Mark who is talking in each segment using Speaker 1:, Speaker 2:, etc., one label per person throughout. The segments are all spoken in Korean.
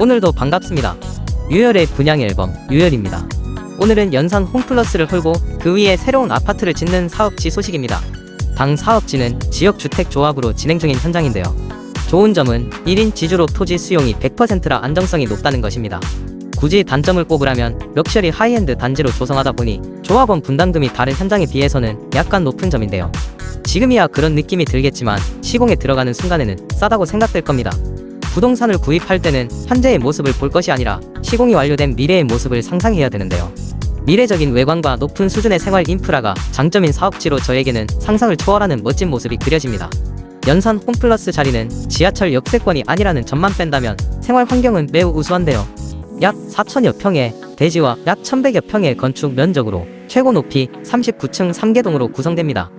Speaker 1: 오늘도 반갑습니다. 유열의 분양 앨범 유열입니다. 오늘은 연산 홈플러스를 홀고 그 위에 새로운 아파트를 짓는 사업지 소식입니다. 당 사업지는 지역주택조합으로 진행 중인 현장인데요. 좋은 점은 1인 지주로 토지 수용이 100%라 안정성이 높다는 것입니다. 굳이 단점을 꼽으라면 럭셔리 하이엔드 단지로 조성하다 보니 조합원 분담금이 다른 현장에 비해서는 약간 높은 점인데요. 지금이야 그런 느낌이 들겠지만 시공에 들어가는 순간에는 싸다고 생각될 겁니다. 부동산을 구입할 때는 현재의 모습을 볼 것이 아니라 시공이 완료된 미래의 모습을 상상해야 되는데요. 미래적인 외관과 높은 수준의 생활 인프라가 장점인 사업지로 저에게는 상상을 초월하는 멋진 모습이 그려집니다. 연산 홈플러스 자리는 지하철 역세권이 아니라는 점만 뺀다면 생활 환경은 매우 우수한데요. 약 4천여 평의 대지와 약 1100여 평의 건축 면적으로 최고 높이 39층 3개동으로 구성됩니다.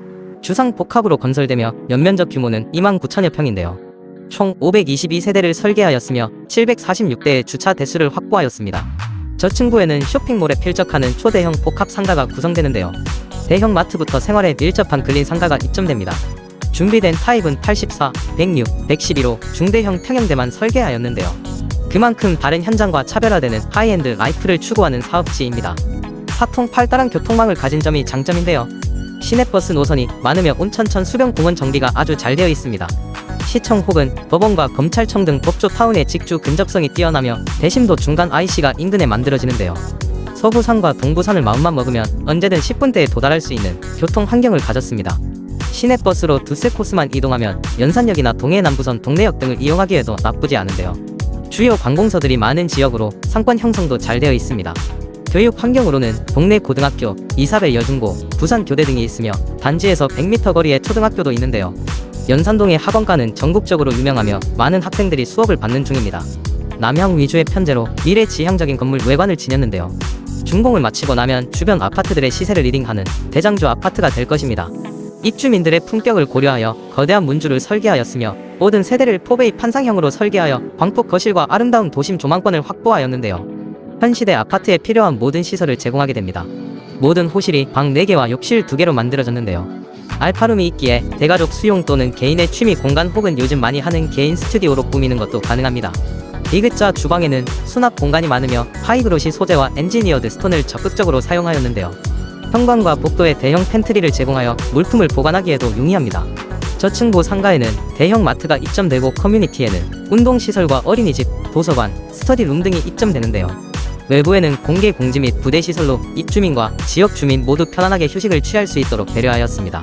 Speaker 1: 주상 복합으로 건설되며 연면적 규모는 2만 9천여 평인데요. 총 522세대를 설계하였으며 746대의 주차 대수를 확보하였습니다. 저층부에는 쇼핑몰에 필적하는 초대형 복합 상가가 구성되는데요. 대형 마트부터 생활에 밀접한 근린 상가가 입점됩니다. 준비된 타입은 84, 106, 112로 중대형 평형대만 설계하였는데요. 그만큼 다른 현장과 차별화되는 하이엔드 라이프를 추구하는 사업지입니다. 사통 팔다란 교통망을 가진 점이 장점인데요. 시내버스 노선이 많으며 온천천 수변 공원 정비가 아주 잘 되어 있습니다. 시청 혹은 법원과 검찰청 등 법조 타운의 직주 근접성이 뛰어나며 대심도 중간 IC가 인근에 만들어지는데요. 서부산과 동부산을 마음만 먹으면 언제든 10분대에 도달할 수 있는 교통 환경을 가졌습니다. 시내버스로 두세 코스만 이동하면 연산역이나 동해남부선 동래역 등을 이용하기에도 나쁘지 않은데요. 주요 관공서들이 많은 지역으로 상권 형성도 잘 되어 있습니다. 교육 환경으로는 동네 고등학교, 이사벨 여중고, 부산 교대 등이 있으며 단지에서 100m 거리에 초등학교도 있는데요. 연산동의 학원가는 전국적으로 유명하며 많은 학생들이 수업을 받는 중입니다. 남향 위주의 편제로 미래 지향적인 건물 외관을 지녔는데요. 준공을 마치고 나면 주변 아파트들의 시세를 리딩하는 대장주 아파트가 될 것입니다. 입주민들의 품격을 고려하여 거대한 문주를 설계하였으며 모든 세대를 포베이 판상형으로 설계하여 광폭 거실과 아름다운 도심 조망권을 확보하였는데요. 현 시대 아파트에 필요한 모든 시설을 제공하게 됩니다. 모든 호실이 방 4개와 욕실 2개로 만들어졌는데요. 알파룸이 있기에 대가족 수용 또는 개인의 취미 공간 혹은 요즘 많이 하는 개인 스튜디오로 꾸미는 것도 가능합니다. 디귿자 주방에는 수납 공간이 많으며 하이그로시 소재와 엔지니어드 스톤을 적극적으로 사용하였는데요. 현관과 복도에 대형 팬트리를 제공하여 물품을 보관하기에도 용이합니다. 저층부 상가에는 대형 마트가 입점되고 커뮤니티에는 운동시설과 어린이집, 도서관, 스터디룸 등이 입점되는데요. 외부에는 공개 공지 및 부대 시설로 입주민과 지역 주민 모두 편안하게 휴식을 취할 수 있도록 배려하였습니다.